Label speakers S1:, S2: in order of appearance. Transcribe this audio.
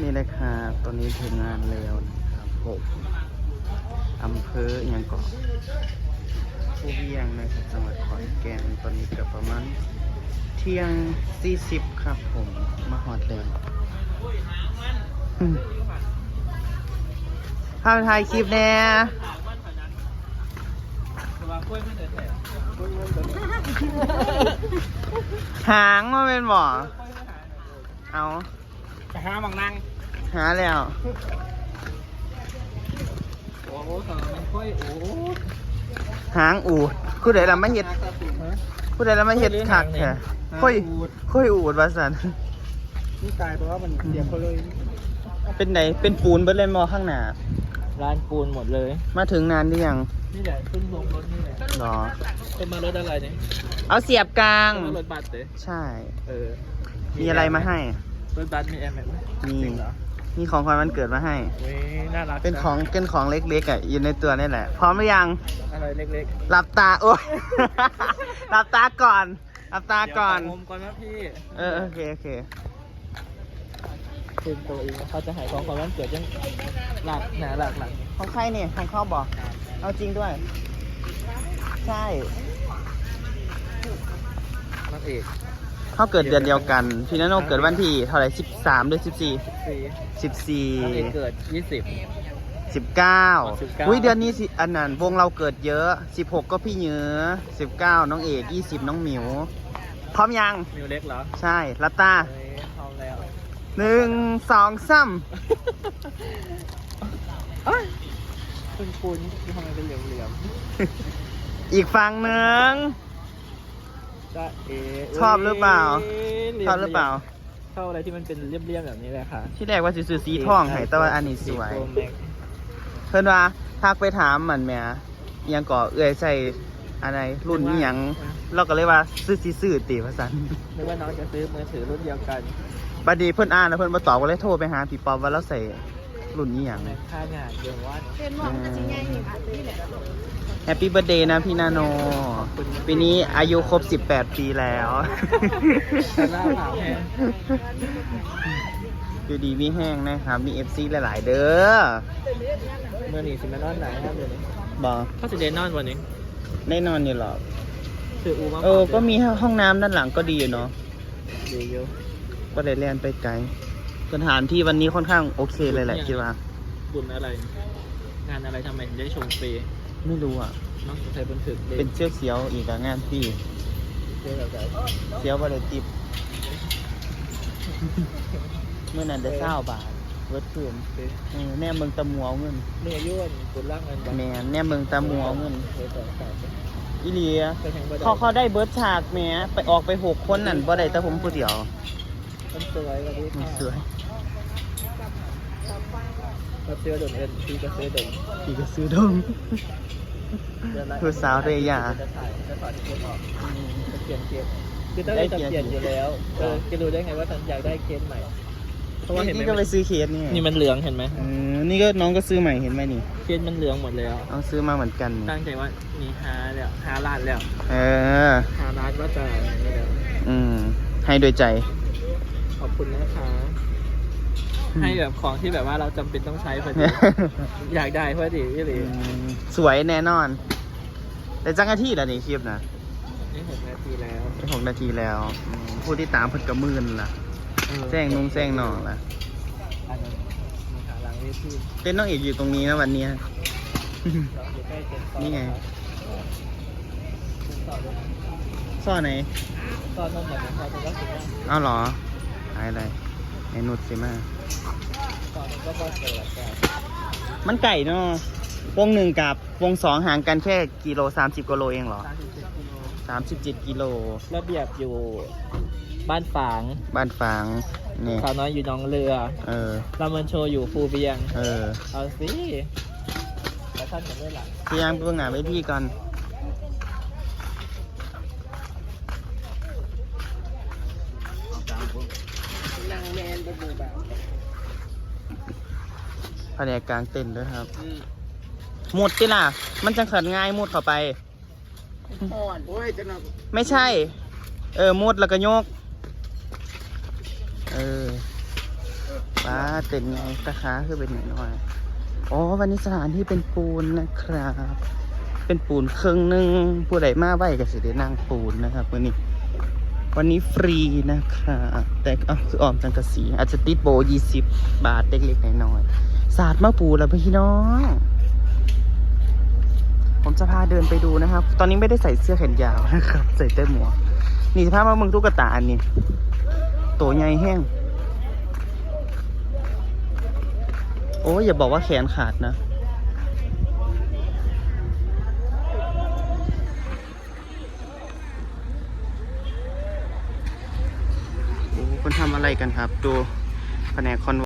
S1: นี่นะครับตอนนี้ถึงงานแล้วนะครับผมอำเภอยังเกาะผู้เวียงนะครับจังหวัดขอนแก่นตอนนี้ก็ประมาณเที่ยง 40 ครับผม มาหอดแล้วอืมพาไปถ่ายคลิปแน่หางมาเป็นบ่เอา
S2: จะหาบางนาง
S1: หาแล้ว
S2: โอ้โหสองมันค่อยโอ้
S1: หางอูดคู่ใดละมาเฮ็ดคู่ใดละมาเฮ็ดคักแท้ค่อยค่อยอูดว่าซั่น
S2: นี่ตายเพราะว่ามันเดียวเขาเลย
S1: เป็นไหนเป็นปูนเบิดเลยมอข้างหน้า
S2: ร้านปูนหมดเลย
S1: มาถึงนานหรือยัง
S2: นี่แหละขึ้นลงรถนี่แหละ
S1: หรอ
S2: เป็นมารถอะไรเนี่ย
S1: เอาเสียบกลาง
S2: เป็นมารถบัสเด้
S1: ใช่
S2: เออ
S1: มีอะไรมาให้
S2: รถบัสมีแอร์แม็กไหม
S1: มี
S2: จริงเหรอ
S1: มีของขวัญวันเกิดมาให้
S2: เว้ยน่ารัก
S1: เป็นของเป็นของเล็กๆอะอยู่ในตัวนี่แหละ พร้อมหรือยัง
S2: อะไรเล็ก
S1: หลับตา โอ้ย หลับตาก่อน หลับตา
S2: ๆ
S1: ก่อน
S2: เดี๋ยวผมก่อนนะพี่
S1: เออโอเคโอเค
S2: เป็นตัวเองเขาจะหายของความวันเกิดยังหลักหนาหลักหลัก
S1: ของใครเนี่ยของเขาบอก เอาจริงด้วย ใช่
S2: นักเอก
S1: เขาเกิดเดือนเดียวกัน พี่นาโนเกิดวันที่เท่าไหร่สิบสามหรือสิบสี่
S2: สี่
S1: สิบสี่
S2: นักเอกเกิดยี่สิบ
S1: สิบเก้า
S2: อ๋อ19
S1: อุ้ยเดือนนี้สิอันนั้นวงเราเกิดเยอะสิบหกก็พี่เหนือสิบเก้าน้องเอกยี่สิบน้องหมิว พร้อมยัง
S2: มิวเล็กเหรอ
S1: ใช่ลับตา
S2: เฮ้ยพร้อมแล้ว
S1: หนึ่งสองสาม
S2: คุณคุณทำไมเป็นเหลี่ยม
S1: อีกฝั่งหนึ่ง
S2: ๆ จะเอ
S1: ชอบหรือเปล่า
S2: ยลี่ยม
S1: ชอบหรือเปล่า
S2: ชอบอะไรที่มันเป็นเรียบๆแบบนี้แหละค่ะ
S1: ที่แรกว่าสิซื้อสีทองให้แต่ว่าอันนี้สวย
S2: โปรแม็ก
S1: เพื่อนว่าทักไปถามมันแหม่อิหยังก่อเอื้อยใส่อะไรรุ่นนี้ยังเราก็เลยว่าซื้อสีซื้อตีภาษา
S2: นึกว่าน้องจะซื้อมือถือรุ่นเดียวกัน
S1: บัดดีเพื่อนอ่านแล้วเพื่อนมาตอบก็เลยโทรไปหาพี่ปอมว่าเราใส่รุ่นนี้ยัง
S2: ในค่างานเดียวว่า
S3: เป็นหมอกจะชิ้นใหญ่หนึ่งค่ะนี่แหละ
S1: แฮปปี้เบ t ร์ a เดย์นะพี่นาโน ปีนี้อายุครบ 18 ปีแล้ว
S2: แต่หน้าขาวแห้ง
S1: ดูดีมีแห้งนะครับ มี FC หลาย ๆ เด้อ
S2: เมื่อหนีสิมานอนไหนครับเดี๋ยวนี้
S1: บอก
S2: เขาจะเดนนอนวันนี้
S1: ได้นอนอยู่หรอก
S2: คืออูมา
S1: เออ ก็มีห้องน้ำด้านหลังก็ดีอยู่เนาะ
S2: ดีอยู่
S1: ก็เลยเล่นไปไกลสถานที่วันนี้ค่อนข้างโอเคเลยแหละคิดว่า
S2: บุญอะไร งานอะไรทำไมถึงได้ชมฟรี
S1: ไม่รู้อะ
S2: น้องสงสัยบนถึกเลย
S1: เป็นเชี่ยวเสียวๆอีกอะงานพี่
S2: เรื่องแบบ
S1: เสียวบาเลยติบเมื่อนั้นได้เศร้าบาทเวิร์ดคืนเออแน่เมืองตะมัวเอาเงิน
S2: เนื้อยุ่นบุญร่างเงินบาท
S1: แมนแน่เมืองตะมัวเอาเงิน
S2: เคยต่อสาย
S1: อีเลีย
S2: ไปแทงบันได
S1: เขาเขาได้เบิร์ดฉากแหม่ไปออกไปหกคนนั่นบ่ได้แต่ผมผู้เดียว
S2: มันสวยกับพี่
S1: มันสวย
S2: เราเสื้อโดนเอ็นพี่ก็เสื้อโดน
S1: พี่ก็ซื้อดงผู้สาวเรยา
S2: จะถ่ายจะถ่ายที่คนออกจะเปลี่ยนเคสคือตั้งใจจะเปลี่ยนอยู่แล้วเออจะรู้ได้ไงว่าฉันอยากได้เคสใหม่ เพราะว่าเห็นไหม
S1: นี่ก็ไปซื้อเคสนี่
S2: นี่มันเหลืองเห็นไหม
S1: เออนี่ก็น้องก็ซื้อใหม่เห็นไหมนี่
S2: เคสมันเหลืองหมดแล้ว
S1: เอาซื้อมาเหมือนกันนี่
S2: ตั้งใจว่ามีฮาแล้วฮาลานแล้ว
S1: เออ
S2: ฮาลานว่าจะนี่แล้ว
S1: อืมให้โดยใจ
S2: ขอบคุณนะคะ ให้แบบของที่แบบว่าเราจำเป็นต้องใช้พอดีอยากได้พอดีพี่หลี
S1: สวยแน่นอน แต่จังนาทีแล้วนี่คลิปนะ
S2: นี่หกนาทีแล้ว
S1: หกนาทีแล้วอืมผู้ที่ตามเพิ่นกระมื่นล่ะ
S2: เออ
S1: แซงนุ่งแซงหนองล่ะ
S2: อันนั้นมีขาหลังเวที
S1: เป็นน้องเอกอยู่ตรงนี้นะวันเนี้ย
S2: เราอยู่ใกล้เซ็นซอ
S1: นี่ไง
S2: เซ็นซอร์ด้วยนะ
S1: ซ่อไหน
S2: ตอนนั้นเหมือนกันตอนนั้นก็คือว่า
S1: เอาเหรอหายอะไรไอ้นุชสิมา
S2: ตอนนั้นก็พอเจอแล้วกัน
S1: มันไก่เนาะวงหนึ่งกับวงสองห่างกันแค่กิโลสามสิบกิโลเองเหรอ
S2: สามสิบเจ็ดกิโล
S1: สามสิบเจ็ดกิโล
S2: ระเบียบอยู่บ้านฝาง
S1: บ้านฝางนี่
S2: สาวน้อยอยู่หน้องเรือ
S1: เออ
S2: ลำเมินโชว์อยู่ภูเบียง
S1: เออ
S2: เอาสิแล้วท่านจะได้หลัง
S1: พยายามไปเบื้องหน้าไว้พี่ก่อน
S2: นางแมนบบูแบบ
S1: แผนกกลางเต็นท์ด้วยครับมุดติล่ะ มันจะขัดง่ายมุดเข้าไป
S2: อ่อนโอ้ยจะนอน
S1: ไม่ใช่ เออมุดแล้วก็โยก เออว้าเต็นไงตะขาคือเป็นหน่อยอ๋อ วันนี้สถานที่เป็นปูนนะครับ เป็นปูนเครื่องหนึงผู้ใดมาไหวก็สิได้นั่งปูนนะครับวันนี้ วันนี้ฟรีนะครับแต่เอาคือออมจังกะสีอาจจะติดโบยี่สิบบาทเล็กๆน้อยๆศาสตร์มาปูแล้วพี่น้อง ผมจะพาเดินไปดูนะครับ ตอนนี้ไม่ได้ใส่เสื้อแขนยาวนะครับ ใส่แต่หมวกนี่สภาพมาเมืองตุ๊กตาอันนี้โตใหญ่แห้ง โอ้ยอย่าบอกว่าแขนขาดนะ โอ้คนทำอะไร กันครับ ดูแผนกคอน